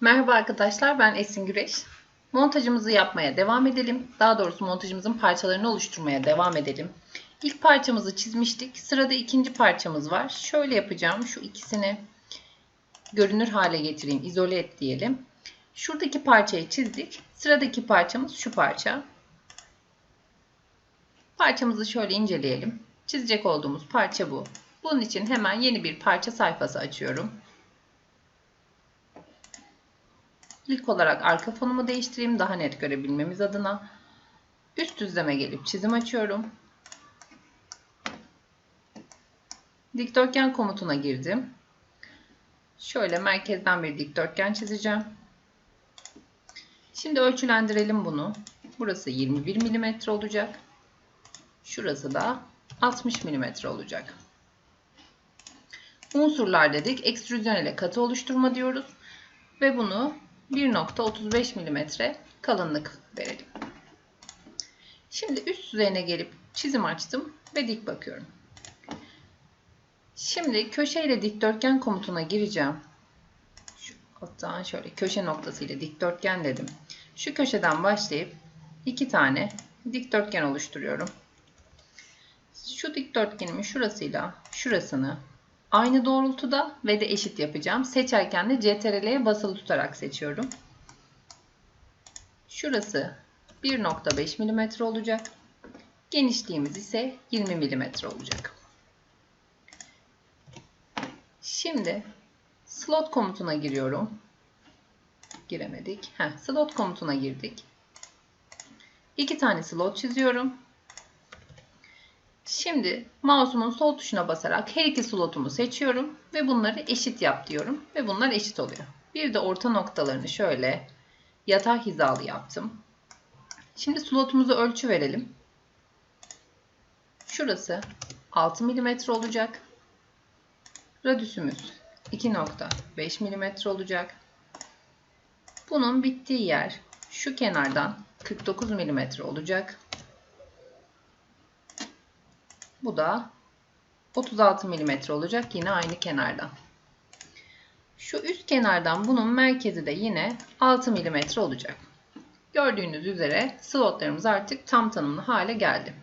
Merhaba arkadaşlar, ben Esin Güreş. Montajımızı yapmaya devam edelim. Daha doğrusu montajımızın parçalarını oluşturmaya devam edelim. İlk parçamızı çizmiştik. Sırada ikinci parçamız var. Şöyle yapacağım. Şu ikisini görünür hale getireyim. izole et diyelim. Şuradaki parçayı çizdik. Sıradaki parçamız şu parça. Parçamızı şöyle inceleyelim. Çizecek olduğumuz parça bu. Bunun için hemen yeni bir parça sayfası açıyorum. İlk olarak arka fonumu değiştireyim daha net görebilmemiz adına. Üst düzleme gelip çizim açıyorum. Dikdörtgen komutuna girdim. Şöyle merkezden bir dikdörtgen çizeceğim. Şimdi ölçülendirelim bunu. Burası 21 mm olacak. Şurası da 60 mm olacak. Unsurlar dedik. Ekstrüzyon ile katı oluşturma diyoruz. Ve bunu 1.35 mm kalınlık verelim. Şimdi üst yüzeyine gelip çizim açtım ve dik bakıyorum. Şimdi köşe ile dikdörtgen komutuna gireceğim. Şu alttan şöyle köşe noktası ile dikdörtgen dedim. Şu köşeden başlayıp iki tane dikdörtgen oluşturuyorum. Şu dikdörtgenimin şurasıyla şurasını aynı doğrultuda ve de eşit yapacağım. Seçerken de CTRL'ye basılı tutarak seçiyorum. Şurası 1.5 mm olacak. Genişliğimiz ise 20 mm olacak. Şimdi slot komutuna giriyorum. Giremedik. Heh, slot komutuna girdik. İki tane slot çiziyorum. Şimdi mouse'umun sol tuşuna basarak her iki slotumu seçiyorum ve bunları eşit yap diyorum ve bunlar eşit oluyor. Bir de orta noktalarını şöyle yatay hizalı yaptım. Şimdi slotumuzu ölçü verelim. Şurası 6 mm olacak. Radüsümüz 2.5 mm olacak. Bunun bittiği yer şu kenardan 49 mm olacak. Bu da 36 mm olacak yine aynı kenardan. Şu üst kenardan bunun merkezi de yine 6 mm olacak. Gördüğünüz üzere slotlarımız artık tam tanımlı hale geldi.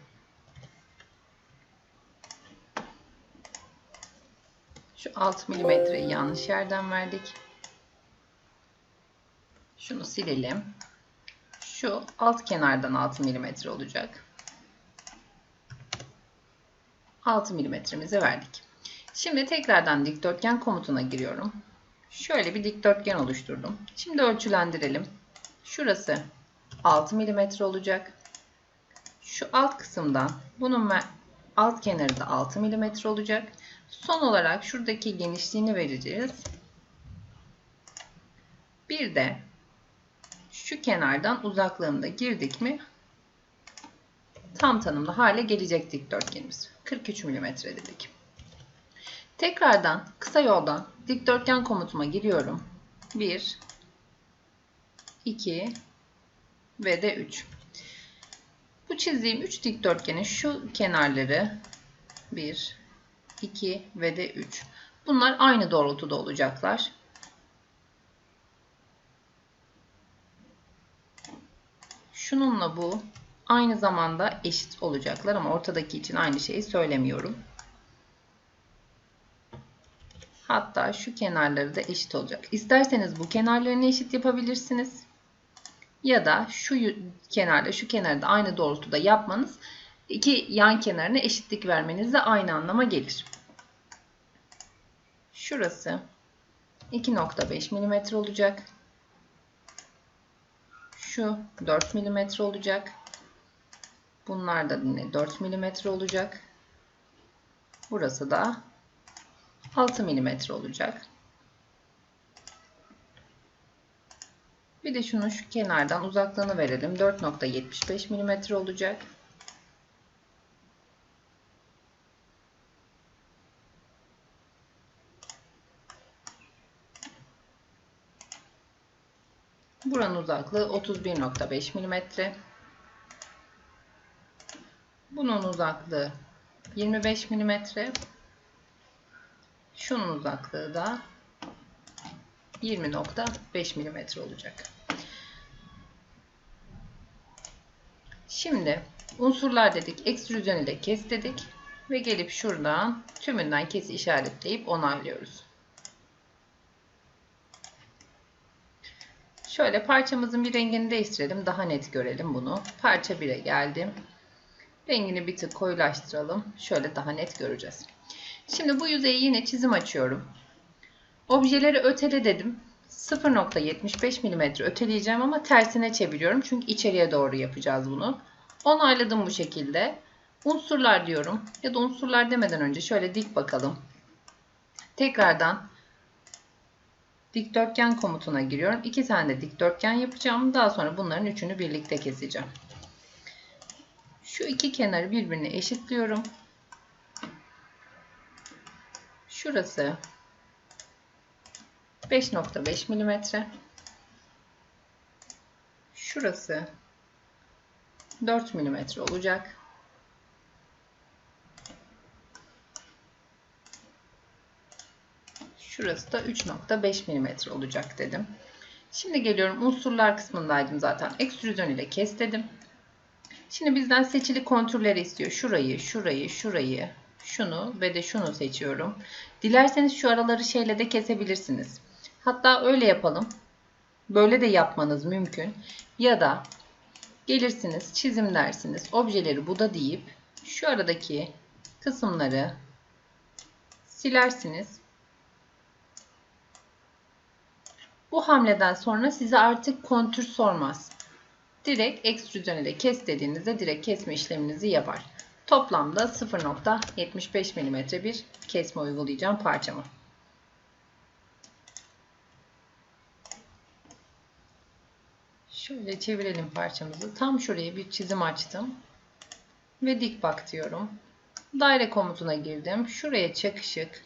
Şu 6 mm'yi yanlış yerden verdik. Şunu silelim. Şu alt kenardan 6 mm olacak. 6 milimetremizi verdik. Şimdi tekrardan dikdörtgen komutuna giriyorum. Şöyle bir dikdörtgen oluşturdum. Şimdi ölçülendirelim. Şurası 6 milimetre olacak. Şu alt kısımdan bunun alt kenarı da 6 milimetre olacak. Son olarak şuradaki genişliğini vereceğiz. Bir de şu kenardan uzaklığında girdik mi tam tanımlı hale gelecek dikdörtgenimiz. 43 mm dedik. Tekrardan kısa yoldan dikdörtgen komutuma giriyorum. 1 2 ve de 3. Bu çizdiğim 3 dikdörtgenin şu kenarları 1 2 ve de 3. Bunlar aynı doğrultuda olacaklar. Şununla bu aynı zamanda eşit olacaklar ama ortadaki için aynı şeyi söylemiyorum. Hatta şu kenarları da eşit olacak. İsterseniz bu kenarlarını eşit yapabilirsiniz. Ya da şu kenarda şu kenarda aynı doğrultuda yapmanız iki yan kenarına eşitlik vermenizle aynı anlama gelir. Şurası 2.5 mm olacak. Şu 4 mm olacak. Bunlar da yine 4 mm olacak. Burası da 6 mm olacak. Bir de şunu şu kenardan uzaklığını verelim. 4.75 mm olacak. Buranın uzaklığı 31.5 mm. Bunun uzaklığı 25 mm. Şunun uzaklığı da 20.5 mm olacak. Şimdi unsurlar dedik. Ekstrüzyon ile kes dedik. Ve gelip şuradan tümünden kesi işaretleyip onaylıyoruz. Şöyle parçamızın bir rengini değiştirelim. Daha net görelim bunu. Parça 1'e geldim. Rengini bir tık koyulaştıralım. Şöyle daha net göreceğiz. Şimdi bu yüzeyi yine çizim açıyorum. Objeleri ötele dedim. 0.75 mm öteleyeceğim ama tersine çeviriyorum. Çünkü içeriye doğru yapacağız bunu. Onayladım bu şekilde. Unsurlar diyorum. Ya da unsurlar demeden önce şöyle dik bakalım. Tekrardan dikdörtgen komutuna giriyorum. İki tane de dikdörtgen yapacağım. Daha sonra bunların üçünü birlikte keseceğim. Şu iki kenarı birbirine eşitliyorum. Şurası 5.5 mm. Şurası 4 mm olacak. Şurası da 3.5 mm olacak dedim. Şimdi geliyorum unsurlar kısmındaydım zaten. Ekstrüzyon ile kes dedim. Şimdi bizden seçili kontürleri istiyor. Şurayı, şurayı, şurayı, şunu ve de şunu seçiyorum. Dilerseniz şu araları şeyle de kesebilirsiniz. Hatta öyle yapalım. Böyle de yapmanız mümkün. Ya da gelirsiniz, çizim dersiniz, objeleri bu da deyip şu aradaki kısımları silersiniz. Bu hamleden sonra size artık kontür sormaz. Direkt ekstrüzyon ile kes dediğinizde direkt kesme işleminizi yapar. Toplamda 0.75 mm bir kesme uygulayacağım parçama. Şöyle çevirelim parçamızı. Tam şuraya bir çizim açtım. Ve dik bak diyorum. Daire komutuna girdim. Şuraya çakışık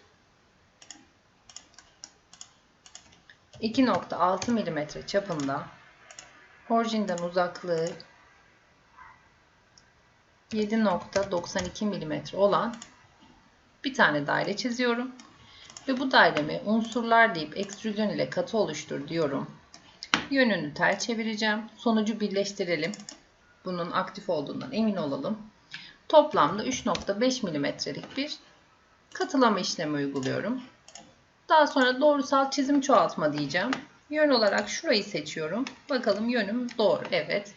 2.6 mm çapında orijinden uzaklığı 7.92 mm olan bir tane daire çiziyorum. Ve bu dairemi unsurlar deyip ekstrüzyon ile katı oluştur diyorum. Yönünü tel çevireceğim. Sonucu birleştirelim. Bunun aktif olduğundan emin olalım. Toplamda 3.5 mm'lik bir katılama işlemi uyguluyorum. Daha sonra doğrusal çizim çoğaltma diyeceğim. Yön olarak şurayı seçiyorum. Bakalım yönüm doğru. Evet.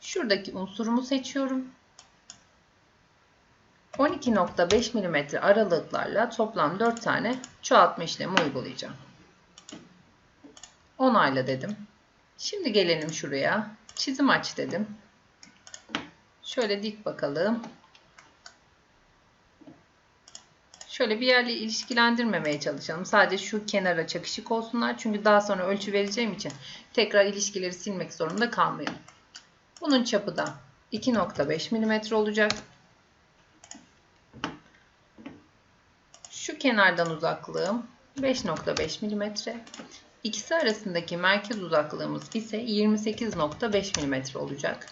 Şuradaki unsurumu seçiyorum. 12.5 mm aralıklarla toplam 4 tane çoğaltma işlemi uygulayacağım. Onayla dedim. Şimdi gelelim şuraya. Çizim aç dedim. Şöyle dik bakalım. Şöyle bir yerle ilişkilendirmemeye çalışalım. Sadece şu kenara çakışık olsunlar. Çünkü daha sonra ölçü vereceğim için tekrar ilişkileri silmek zorunda kalmayalım. Bunun çapı da 2.5 mm olacak. Şu kenardan uzaklığım 5.5 mm. İkisi arasındaki merkez uzaklığımız ise 28.5 mm olacak.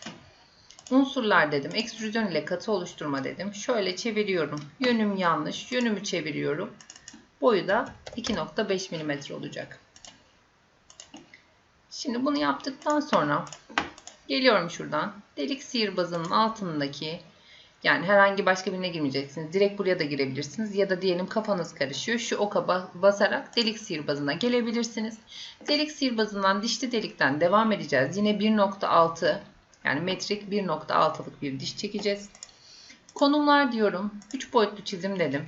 Unsurlar dedim. Ekstrüzyon ile katı oluşturma dedim. Şöyle çeviriyorum. Yönüm yanlış. Yönümü çeviriyorum. Boyu da 2.5 mm olacak. Şimdi bunu yaptıktan sonra geliyorum şuradan. Delik sihirbazının altındaki yani herhangi başka birine girmeyeceksiniz. Direkt buraya da girebilirsiniz. Ya da diyelim kafanız karışıyor. Şu oka basarak delik sihirbazına gelebilirsiniz. Delik sihirbazından dişli delikten devam edeceğiz. Yine 1.6 yani metrik 1.6'lık bir diş çekeceğiz. Konumlar diyorum. 3 boyutlu çizim dedim.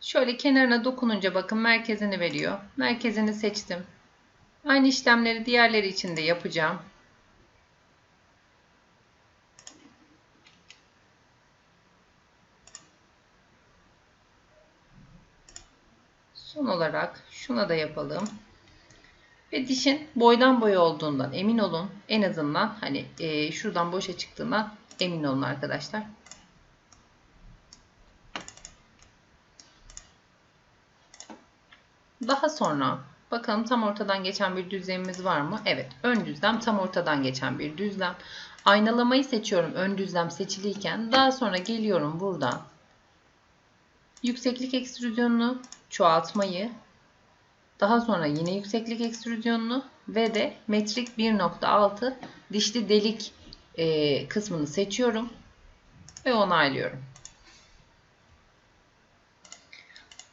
Şöyle kenarına dokununca bakın merkezini veriyor. Merkezini seçtim. Aynı işlemleri diğerleri için de yapacağım. Son olarak şuna da yapalım. Ve dişin boydan boya olduğundan emin olun. En azından hani e, şuradan boşa çıktığından emin olun arkadaşlar. Daha sonra bakalım tam ortadan geçen bir düzlemimiz var mı? Evet. Ön düzlem tam ortadan geçen bir düzlem. Aynalamayı seçiyorum ön düzlem seçiliyken. Daha sonra geliyorum buradan. yükseklik ekstrüzyonunu, çoğaltmayı, daha sonra yine yükseklik ekstrüzyonunu ve de metrik 1.6 dişli delik e, kısmını seçiyorum ve onaylıyorum.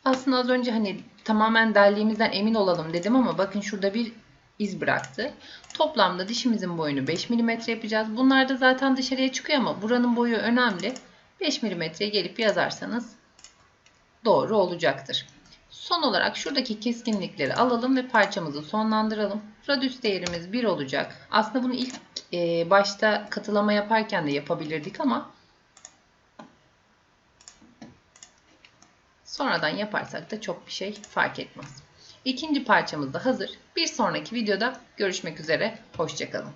Aslında az önce hani tamamen deldiğimizden emin olalım dedim ama bakın şurada bir iz bıraktı. Toplamda dişimizin boyunu 5 mm yapacağız. Bunlar da zaten dışarıya çıkıyor ama buranın boyu önemli. 5 mm'ye gelip yazarsanız doğru olacaktır. Son olarak şuradaki keskinlikleri alalım ve parçamızı sonlandıralım. Radius değerimiz 1 olacak. Aslında bunu ilk e, başta katılama yaparken de yapabilirdik ama sonradan yaparsak da çok bir şey fark etmez. İkinci parçamız da hazır. Bir sonraki videoda görüşmek üzere. Hoşçakalın.